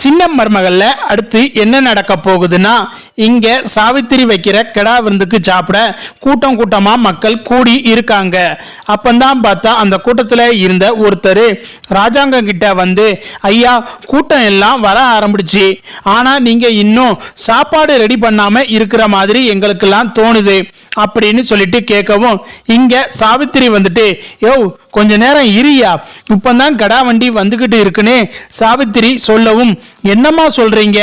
சின்ன மருமகளில் அடுத்து என்ன நடக்க போகுதுன்னா இங்க சாவித்திரி வைக்கிற கிடா விருந்துக்கு சாப்பிட கூட்டம் கூட்டமா மக்கள் கூடி இருக்காங்க. அப்பந்தான் பார்த்தா அந்த கூட்டத்துல இருந்த ஒருத்தர் ராஜாங்கம் கிட்ட வந்து ஐயா கூட்டம் எல்லாம் வர ஆரம்பிச்சு. ஆனா நீங்க இன்னும் சாப்பாடு ரெடி பண்ணாம இருக்கிற மாதிரி எங்களுக்கெல்லாம் தோணுது. அப்படின்னு சொல்லிட்டு கேட்கவும் இங்க சாவித்திரி வந்துட்டு யோ கொஞ்ச நேரம் இரியா இப்பதான் கடா வண்டி வந்துக்கிட்டு இருக்குன்னு சாவித்திரி சொல்லவும் என்னம்மா சொல்றீங்க?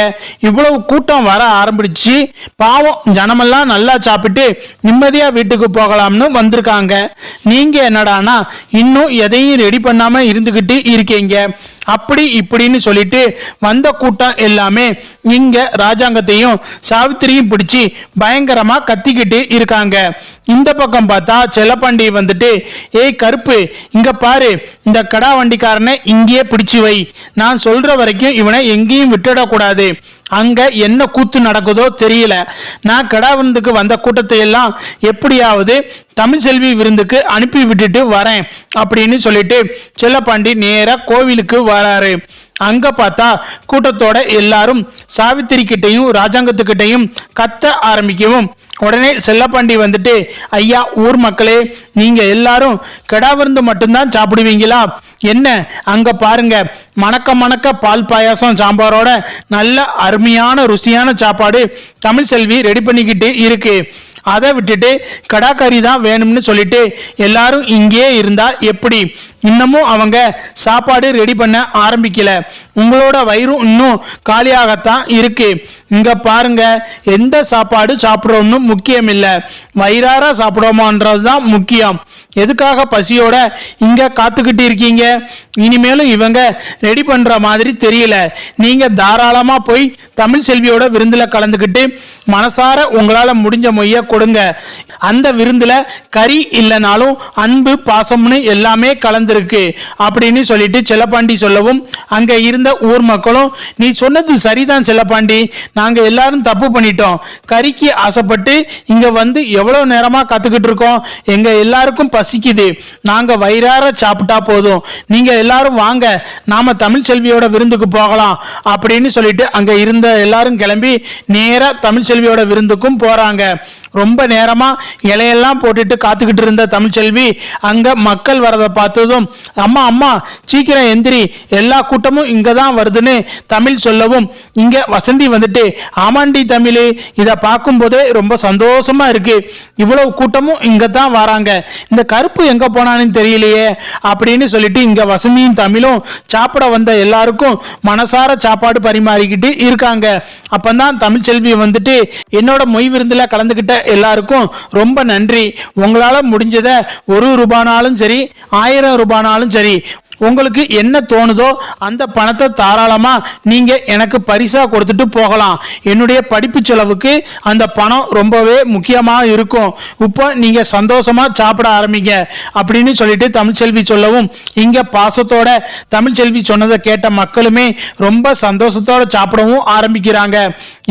இவ்வளவு கூட்டம் வர ஆரம்பிச்சு பாவம் ஜனமெல்லாம் நல்லா சாப்பிட்டு நிம்மதியா வீட்டுக்கு போகலாம்னு வந்திருக்காங்க. நீங்க என்னடானா இன்னும் எதையும் ரெடி பண்ணாம இருந்துகிட்டு இருக்கீங்க? அப்படி இப்படின்னு சொல்லிட்டு வந்த கூட்டம் எல்லாமே இங்க ராஜாங்கத்தையும் சாவித்திரியும் பிடிச்சி பயங்கரமா கத்திக்கிட்டு இருக்காங்க. இந்த பக்கம் பார்த்தா செல்லப்பாண்டி வந்துட்டு ஏய் கருப்பு இங்க பாரு இந்த கடா வண்டிக்காரனை இங்கேயே பிடிச்சு வை. நான் சொல்ற வரைக்கும் இவனை எங்கேயும் விட்டுடக்கூடாது. அங்க என்ன கூத்து நடக்குதோ தெரியல. நான் கடா விருந்துக்கு வந்த கூட்டத்தை எல்லாம் எப்படியாவது தமிழ் செல்வி விருந்துக்கு அனுப்பி விட்டுட்டு வரேன் அப்படின்னு சொல்லிட்டு செல்லப்பாண்டி நேரா கோவிலுக்கு வராரு. அங்க பார்த்தா கூட்டத்தோட எல்லாரும் சாவித்திரி கிட்டையும் ராஜாங்கத்துக்கிட்டையும் கத்த ஆரம்பிக்கவும். உடனே செல்லப்பாண்டி வந்துட்டு ஐயா ஊர் மக்களே நீங்க எல்லாரும் கெடா விருந்து மட்டும்தான் சாப்பிடுவீங்களா? என்ன அங்க பாருங்க மணக்க மணக்க பால் பாயாசம் சாம்பாரோட நல்ல அருமையான ருசியான சாப்பாடு தமிழ் செல்வி ரெடி பண்ணிக்கிட்டு இருக்கு. அதை விட்டுட்டு கடாக்கறி தான் வேணும்னு சொல்லிட்டு எல்லாரும் இங்கேயே இருந்தா எப்படி? இன்னமும் அவங்க சாப்பாடு ரெடி பண்ண ஆரம்பிக்கல. உங்களோட வயிறும் இன்னும் காலியாகத்தான் இருக்கு. இங்க பாருங்க எந்த சாப்பாடு சாப்பிட்றோம்னு முக்கியம் இல்லை வயிறார சாப்பிடுவோமான்றது தான் முக்கியம். எதுக்காக பசியோட இங்க காத்துக்கிட்டு இருக்கீங்க? இனிமேலும் இவங்க ரெடி பண்ற மாதிரி தெரியல. நீங்க தாராளமா போய் தமிழ் செல்வியோட விருந்துல கலந்துக்கிட்டு மனசார உங்களால முடிஞ்ச மொய்ய கொடுங்க. அந்த விருந்துல கறி இல்லைனாலும் அன்பு பாசம்னு எல்லாமே கலந்துருக்கு. அப்படின்னு சொல்லிட்டு செல்லப்பாண்டி சொல்லவும் அங்க இருந்த ஊர் மக்களும் நீ சொன்னது சரிதான் செல்லப்பாண்டி. நாங்க எல்லாரும் தப்பு பண்ணிட்டோம். கறிக்கு ஆசைப்பட்டு இங்க வந்து எவ்வளவு நேரமா கத்துக்கிட்டு இருக்கோம். எங்க எல்லாருக்கும் பசிக்குது. நாங்க வயிறார சாப்பிட்டா போதும். நீங்க எல்லாரும் வாங்க. நாம தமிழ் செல்வியோட விருந்துக்கு போகலாம். அப்படின்னு சொல்லிட்டு அங்க இருந்த எல்லாரும் கிளம்பி நேரா தமிழ் செல்வியோட விருந்துக்கும் போறாங்க. ரொம்ப நேரமாக இலையெல்லாம் போட்டுட்டு காத்துக்கிட்டு இருந்த தமிழ்ச்செல்வி அங்கே மக்கள் வரதை பார்த்ததும் அம்மா அம்மா சீக்கிரம் எந்திரி எல்லா கூட்டமும் இங்கே தான் வருதுன்னு தமிழ் சொல்லவும் இங்கே வசந்தி வந்துட்டு ஆமாண்டி தமிழ் இதை பார்க்கும்போதே ரொம்ப சந்தோஷமாக இருக்குது இவ்வளவு கூட்டமும் இங்கே தான் வராங்க. இந்த கருப்பு எங்கே போனான்னு தெரியலையே அப்படின்னு சொல்லிட்டு இங்கே வசந்தியும் தமிழும் சாப்பிட வந்த எல்லாருக்கும் மனசார சாப்பாடு பரிமாறிக்கிட்டு இருக்காங்க. அப்போ தான் தமிழ்ச்செல்வி வந்துட்டு என்னோட மொய் விருந்தில் கலந்துக்கிட்ட எல்லாருக்கும் ரொம்ப நன்றி. உங்களால் முடிஞ்சதை ஒரு ரூபானாலும் சரி ஆயிரம் ரூபானாலும் சரி உங்களுக்கு என்ன தோணுதோ அந்த பணத்தை தாராளமாக நீங்கள் எனக்கு பரிசாக கொடுத்துட்டு போகலாம். என்னுடைய படிப்பு செலவுக்கு அந்த பணம் ரொம்பவே முக்கியமாக இருக்கும். இப்போ நீங்கள் சந்தோஷமாக சாப்பிட ஆரம்பிங்க அப்படின்னு சொல்லிட்டு தமிழ்ச்செல்வி சொல்லவும் இங்கே பாசத்தோட தமிழ்ச்செல்வி சொன்னதை கேட்ட மக்களுமே ரொம்ப சந்தோஷத்தோட சாப்பிடவும் ஆரம்பிக்கிறாங்க.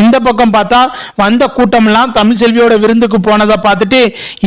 இந்த பக்கம் பார்த்தா வந்த கூட்டம்லாம் தமிழ்ச்செல்வியோட விருந்துக்கு போனதை பார்த்துட்டு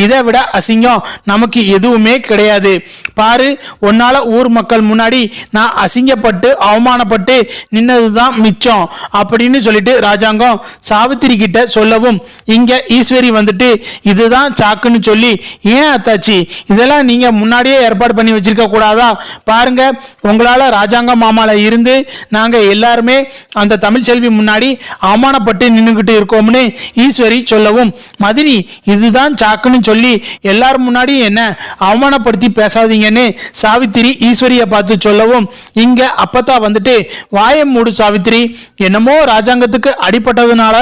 இதை விட அசிங்கம் நமக்கு எதுவுமே கிடையாது. பாரு உன்னால ஊர் மக்கள் முன்னாடி நான் அசிங்கப்பட்டு அவமானப்பட்டு நின்னதுதான் மிச்சம் அப்படின்னு சொல்லிட்டு ராஜாங்கம் சாவித்திரி கிட்ட சொல்லவும் இங்க ஈஸ்வரி வந்துட்டு இதுதான் சாக்குன்னு சொல்லி ஏன் அத்தாச்சி இதெல்லாம் நீங்க முன்னாடியே ஏற்பாடு பண்ணி வச்சிருக்க கூடாதா? பாருங்க உங்களால ராஜாங்க மாமால இருந்து நாங்க எல்லாருமே அந்த தமிழ் செல்வி முன்னாடி அவமானப்பட்டு நின்றுகிட்டு இருக்கோம்னு ஈஸ்வரி சொல்லவும் மதினி இதுதான் சாக்குன்னு சொல்லி எல்லாரும் முன்னாடி என்ன அவமானப்படுத்தி பேசாதீங்கன்னு சாவித்திரி ஈஸ்வரி ஈஸ்வரிய பார்த்து சொல்லவும் இங்க அப்பத்தா வந்துட்டு வாயம் மூடு சாவித்திரி. என்னமோ ராஜாங்கத்துக்கு அடிபட்டதுனால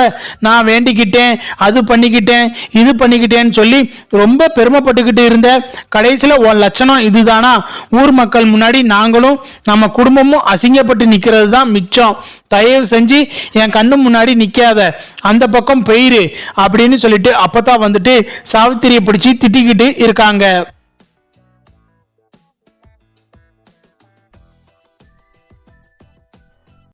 நான் வேண்டிக்கிட்டேன் அது பண்ணிக்கிட்டேன் இது பண்ணிக்கிட்டேன்னு சொல்லி ரொம்ப பெருமைப்பட்டுக்கிட்டு இருந்த கடைசியில் உன் லட்சணம் இதுதானா? ஊர் மக்கள் முன்னாடி நாங்களும் நம்ம குடும்பமும் அசிங்கப்பட்டு நிற்கிறது தான் மிச்சம். தயவு செஞ்சு என் கண்ணு முன்னாடி நிற்காத அந்த பக்கம் பெயிரு அப்படின்னு சொல்லிட்டு அப்பதான் வந்துட்டு சாவித்திரியை பிடிச்சி திட்டிக்கிட்டு இருக்காங்க.